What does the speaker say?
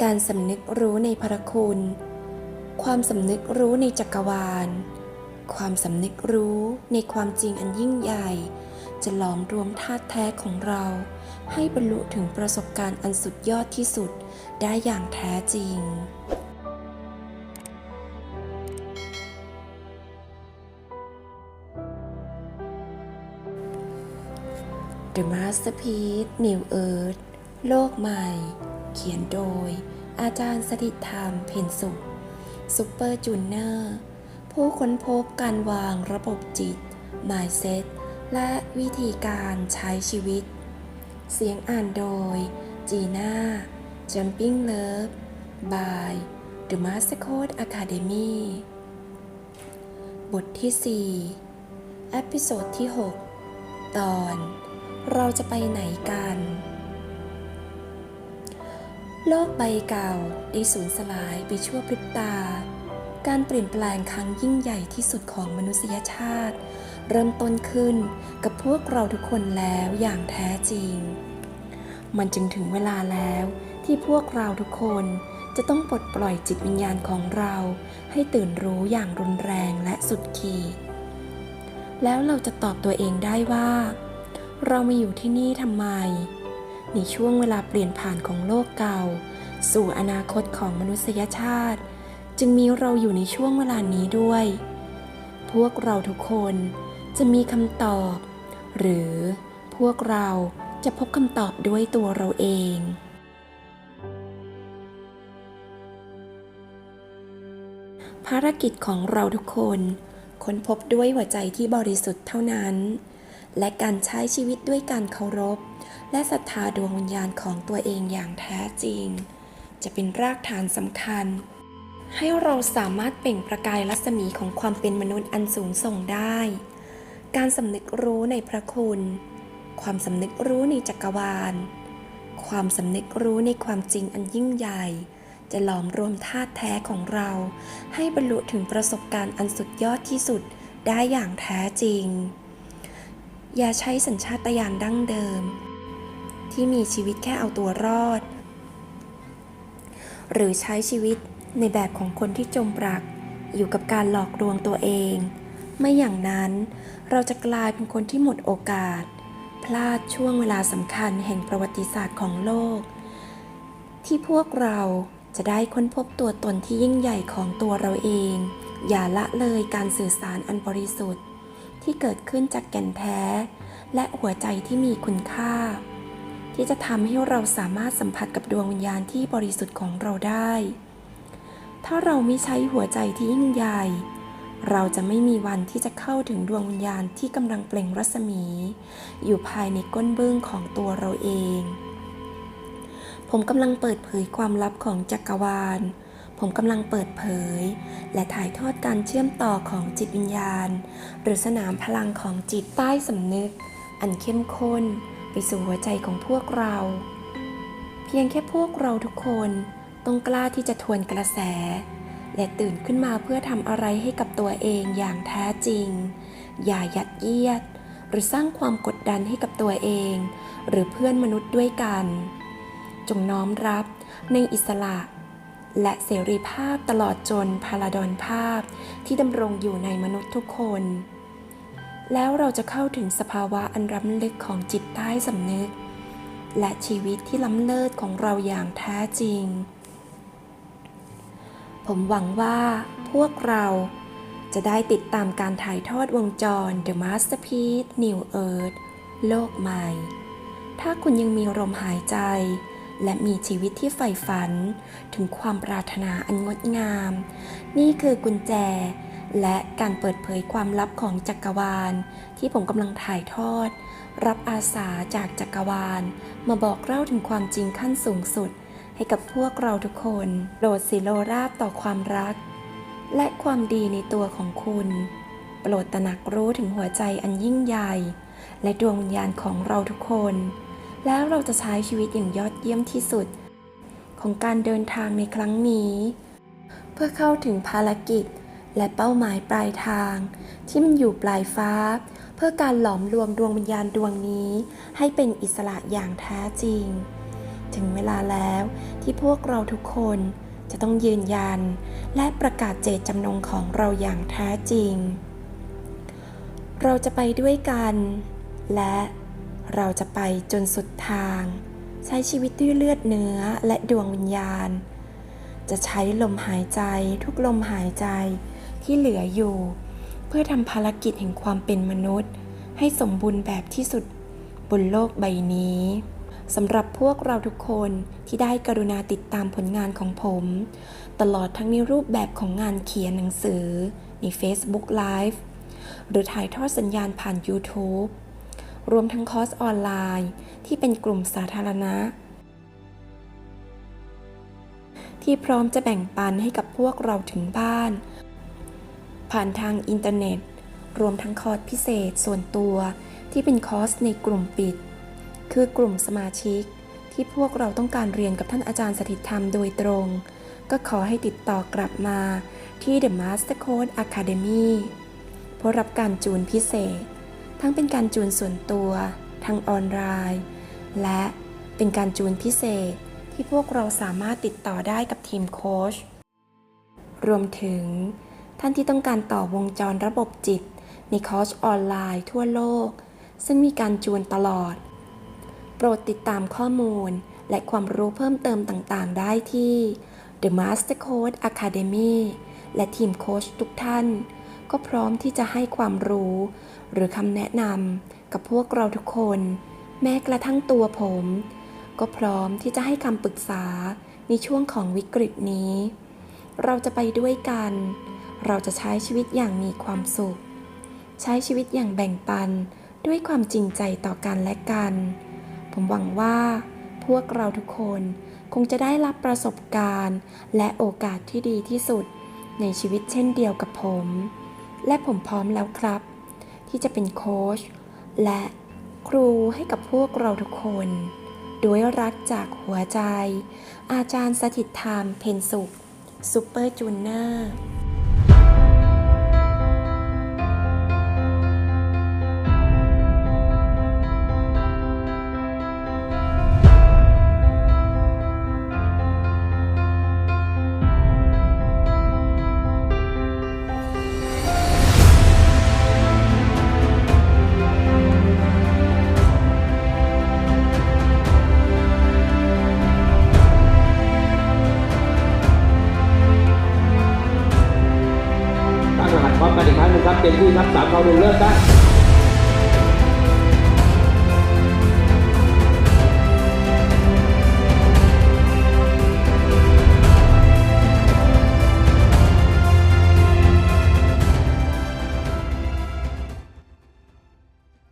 การสำนึกรู้ในพระคุณ ความสำนึกรู้ในจักรวาล ความสำนึกรู้ในความจริงอันยิ่งใหญ่ จะหลอมรวมธาตุแท้ของเรา ให้บรรลุถึงประสบการณ์อันสุดยอดที่สุดได้อย่างแท้จริง The Masterpiece New Earth โลกใหม่ เขียนโดย อาจารย์สถิตธรรมเพ็ญสุขซูเปอร์จูเนอร์ผู้ค้นพบการวางระบบจิต Mindset และวิธีการใช้ชีวิต เสียงอ่านโดย จีน่า Jumping Love by The Master Code Academy บทที่4อพิโซดที่ 6 ตอน เราจะไปไหนกัน โลกใบเก่าได้สูญสลายไปชั่วพริบตา การเปลี่ยนแปลงครั้งยิ่งใหญ่ที่สุดของมนุษยชาติ เริ่มต้นขึ้นกับพวกเราทุกคนแล้วอย่างแท้จริง มันจึงถึงเวลาแล้วที่พวกเราทุกคนจะต้องปลดปล่อยจิตวิญญาณของเราให้ตื่นรู้อย่างรุนแรงและสุดขีด แล้วเราจะตอบตัวเองได้ว่า เรามาอยู่ที่นี่ทำไม ในช่วงเวลาเปลี่ยนผ่านของโลกเก่า สู่อนาคตของมนุษยชาติ จึงมีเราอยู่ในช่วงเวลานี้ด้วย พวกเราทุกคนจะมีคำตอบ หรือพวกเราจะพบคำตอบด้วยตัวเราเองภารกิจของเราทุกคน ค้นพบด้วยหัวใจที่บริสุทธิ์เท่านั้น และการใช้ชีวิตด้วยการเคารพ และศรัทธาดวงวิญญาณของตัวเองอย่างแท้จริง จะเป็นรากฐานสำคัญ ให้เราสามารถเปล่งประกายรัศมีของความเป็นมนุษย์อันสูงส่งได้ การสำนึกรู้ในพระคุณ ความสำนึกรู้ในจักรวาล ความสำนึกรู้ในความจริงอันยิ่งใหญ่ จะหลอมรวมธาตุแท้ของเรา ให้บรรลุถึงประสบการณ์อันสุดยอดที่สุดได้อย่างแท้จริง อย่าใช้สัญชาตญาณดั้งเดิม ที่มีชีวิตแค่เอาตัวรอด หรือใช้ชีวิตในแบบของคนที่จมปลัก อยู่กับการหลอกลวงตัวเอง ไม่อย่างนั้นเราจะกลายเป็นคนที่หมดโอกาส พลาดช่วงเวลาสำคัญแห่งประวัติศาสตร์ของโลก ที่พวกเราจะได้ค้นพบตัวตนที่ยิ่งใหญ่ของตัวเราเอง อย่าละเลยการสื่อสารอันบริสุทธิ์ ที่เกิดขึ้นจากแก่นแท้ และหัวใจที่มีคุณค่า ที่จะทำให้เราสามารถสัมผัสกับดวงวิญญาณที่บริสุทธิ์ของเราได้ ถ้าเราไม่ใช้หัวใจที่ยิ่งใหญ่ เราจะไม่มีวันที่จะเข้าถึงดวงวิญญาณที่กำลังเปล่งรัศมี อยู่ภายในก้นบึ้งของตัวเราเอง ผมกำลังเปิดเผยความลับของจักรวาล ผมกำลังเปิดเผย และถ่ายทอดการเชื่อมต่อของจิตวิญญาณ หรือสนามพลังของจิตใต้สำนึก อันเข้มข้น ไปสู่หัวใจของพวกเรา เพียงแค่พวกเราทุกคนต้องกล้าที่จะทวนกระแส และตื่นขึ้นมาเพื่อทำอะไรให้กับตัวเองอย่างแท้จริง อย่ายัดเยียด หรือสร้างความกดดันให้กับตัวเอง หรือเพื่อนมนุษย์ด้วยกัน จงน้อมรับในอิสระ และเสรีภาพตลอดจนพาราดอนภาพที่ดำรงอยู่ในมนุษย์ทุกคน แล้วเราจะเข้าถึงสภาวะอันล้ำลึกของจิตใต้สำนึก และชีวิตที่ล้ำเลิศของเราอย่างแท้จริง ผมหวังว่าพวกเราจะได้ติดตามการถ่ายทอดวงจร The Masterpiece New Earth โลกใหม่ ถ้าคุณยังมีลมหายใจ และมีชีวิตที่ใฝ่ฝัน ถึงความปรารถนาอันงดงาม นี่คือกุญแจ และการเปิดเผยความลับของจักรวาล ที่ผมกำลังถ่ายทอด รับอาสาจากจักรวาล มาบอกเล่าถึงความจริงขั้นสูงสุด ให้กับพวกเราทุกคนโปรดสิโลราบต่อความรัก และความดีในตัวของคุณ โปรดตระหนักรู้ถึงหัวใจอันยิ่งใหญ่ และดวงวิญญาณของเราทุกคน แล้วเราจะใช้ชีวิตอย่างยอดเยี่ยมที่สุด ของการเดินทางในครั้งนี้ เพื่อเข้าถึงภารกิจและเป้าหมายปลายทาง ที่มันอยู่ปลายฟ้า เพื่อการหลอมรวมดวงวิญญาณดวงนี้ ให้เป็นอิสระอย่างแท้จริง ถึงเวลาแล้วที่พวกเราทุกคนจะต้องยืนยัน และประกาศเจตจำนงของเราอย่างแท้จริง เราจะไปด้วยกัน และ เราจะไปจนสุดทาง ใช้ชีวิตด้วยเลือดเนื้อและดวงวิญญาณ จะใช้ลมหายใจทุกลมหายใจที่เหลืออยู่ เพื่อทำภารกิจแห่งความเป็นมนุษย์ ให้สมบูรณ์แบบที่สุดบนโลกใบนี้สำหรับพวกเราทุกคนที่ได้กรุณาติดตามผลงานของผม ตลอดทั้งในรูปแบบของงานเขียนหนังสือ ใน Facebook Live หรือถ่ายทอดสัญญาณผ่าน YouTube รวมทั้งคอร์สออนไลน์ ที่เป็นกลุ่มสาธารณะ ที่พร้อมจะแบ่งปันให้กับพวกเราถึงบ้าน ผ่านทางอินเทอร์เน็ต รวมทั้งคอร์สพิเศษส่วนตัวที่เป็นคอร์สในกลุ่มปิด คือกลุ่มสมาชิก ที่พวกเราต้องการเรียนกับท่านอาจารย์สถิตธรรมโดยตรง ก็ขอให้ติดต่อกลับมาที่ The Master Code Academy เพื่อรับการจูนพิเศษ ทั้งเป็นการจูนส่วนตัว ทางออนไลน์ และเป็นการจูนพิเศษที่พวกเราสามารถติดต่อได้กับทีมโค้ชรวมถึง ท่านที่ต้องการต่อวงจรระบบจิต ในคอร์สออนไลน์ทั่วโลก ซึ่งมีการจูนตลอด โปรดติดตามข้อมูลและความรู้เพิ่มเติมต่างๆ ได้ที่ The Master Code Academy และทีมโค้ชทุกท่าน ก็พร้อมที่จะให้ความรู้ หรือคำแนะนำกับพวกเราทุกคน แม้กระทั่งตัวผม ก็พร้อมที่จะให้คำปรึกษาในช่วงของวิกฤตนี้ เราจะไปด้วยกัน เราจะใช้ชีวิตอย่างมีความสุข ใช้ชีวิตอย่างแบ่งปันด้วยความจริงใจต่อกันและกัน ผมหวังว่าพวกเราทุกคนคงจะได้รับประสบการณ์ และโอกาสที่ดีที่สุดในชีวิตเช่นเดียวกับผม และผมพร้อมแล้วครับ ที่จะเป็นโค้ชและครูให้กับพวกเราทุกคน ด้วยรักจากหัวใจ อาจารย์สถิตธรรมเพนสุขซูเปอร์จูเนอร์